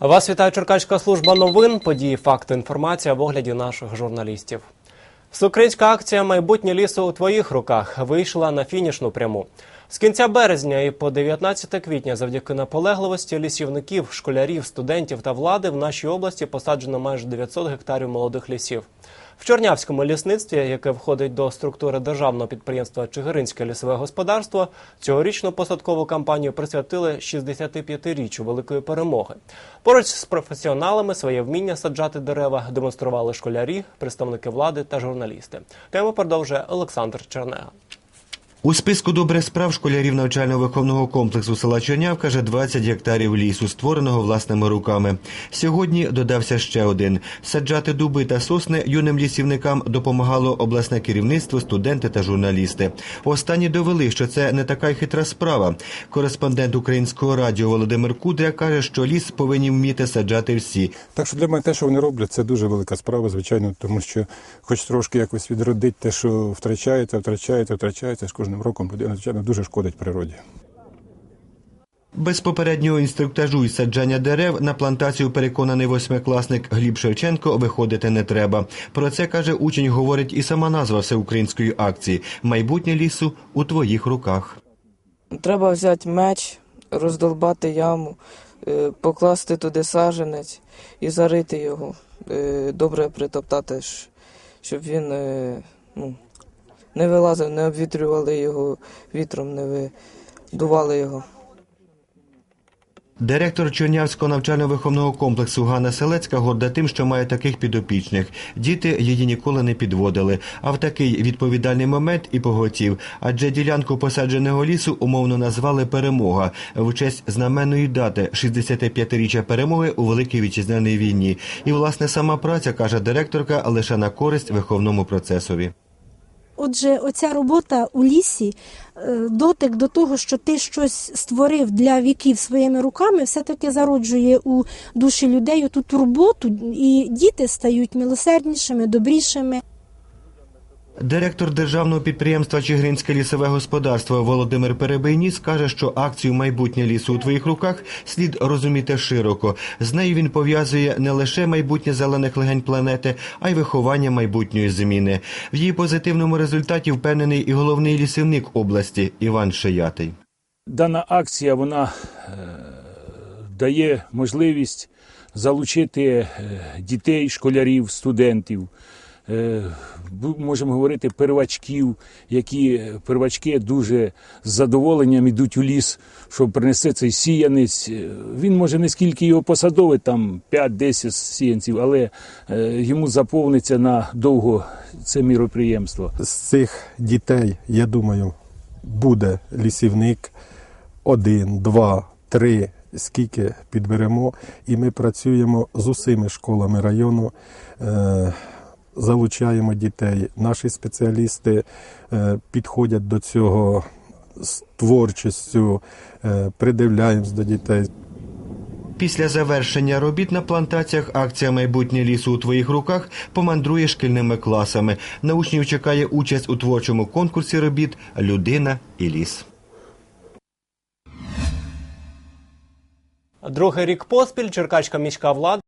Вас вітає Черкаська служба новин. Події, факти, інформація в огляді наших журналістів. Всеукраїнська акція Майбутнє лісу у твоїх руках вийшла на фінішну пряму. З кінця березня і по 19 квітня, завдяки наполегливості лісівників, школярів, студентів та влади в нашій області посаджено майже 900 гектарів молодих лісів. В Чорнявському лісництві, яке входить до структури державного підприємства Чигиринське лісове господарство, цьогорічну посадкову кампанію присвятили 65-річчю великої перемоги. Поруч з професіоналами своє вміння саджати дерева демонстрували школярі, представники влади та журналісти. Тему продовжує Олександр Чернега. У списку добрих справ школярів навчально-виховного комплексу села Чернявка вже 20 гектарів лісу, створеного власними руками. Сьогодні додався ще один. Саджати дуби та сосни юним лісівникам допомагало обласне керівництво, студенти та журналісти. Останні довели, що це не така й хитра справа. Кореспондент українського радіо Володимир Кудря каже, що ліс повинні вміти саджати всі. Так що для мене те, що вони роблять, це дуже велика справа, звичайно, тому що хоч трошки якось відродити те, що втрачається, втрачається, втрачається з кожним роком, людина, звичайно, дуже шкодить природі. Без попереднього інструктажу і саджання дерев на плантацію переконаний восьмикласник Гліб Шевченко виходити не треба. Про це каже учень, говорить і сама назва всеукраїнської акції Майбутнє лісу у твоїх руках. Треба взяти меч, роздолбати яму, е, покласти туди саженець і зарити його. Е, Добре притоптати, щоб він е, ну, не вилазив, не обвітрювали його вітром, не видували його. Директор Чернявського навчально-виховного комплексу Ганна Селецька горда тим, що має таких підопічних. Діти її ніколи не підводили. А в такий відповідальний момент і поготів. Адже ділянку посадженого лісу умовно назвали перемога в честь знаменної дати 65-річчя перемоги у Великій вітчизняній війні. І власне сама праця каже директорка лише на користь виховному процесові. Отже, оця робота у лісі, е, дотик до того, що ти щось створив для віків своїми руками, все-таки зароджує у душі людей ту турботу, і діти стають милосерднішими, добрішими. Директор державного підприємства Чигиринське лісове господарство Володимир Перебийніс каже, що акцію Майбутнє лісу у твоїх руках слід розуміти широко. З нею він пов'язує не лише майбутнє зелених легень планети, а й виховання майбутньої зміни. В її позитивному результаті впевнений і головний лісівник області Іван Шиятий. Дана акція вона е, дає можливість залучити е, дітей, школярів, студентів. Е, Можемо говорити первачків, які е, первачки дуже з задоволенням йдуть у ліс, щоб принести цей сіянець. Е, Він може не скільки його посадовить, там 5-10 сіянців, але йому заповниться на довго це міроприємство. З цих дітей, я думаю, буде лісівник один, два, три, скільки підберемо. І ми працюємо з усіми школами району. Залучаємо дітей. Наші спеціалісти е, підходять до цього з творчістю, е, придивляємось до дітей. Після завершення робіт на плантаціях акція Майбутнє лісу у твоїх руках помандрує шкільними класами. На учнів чекає участь у творчому конкурсі робіт Людина і ліс. Другий рік поспіль Черкаська міська влада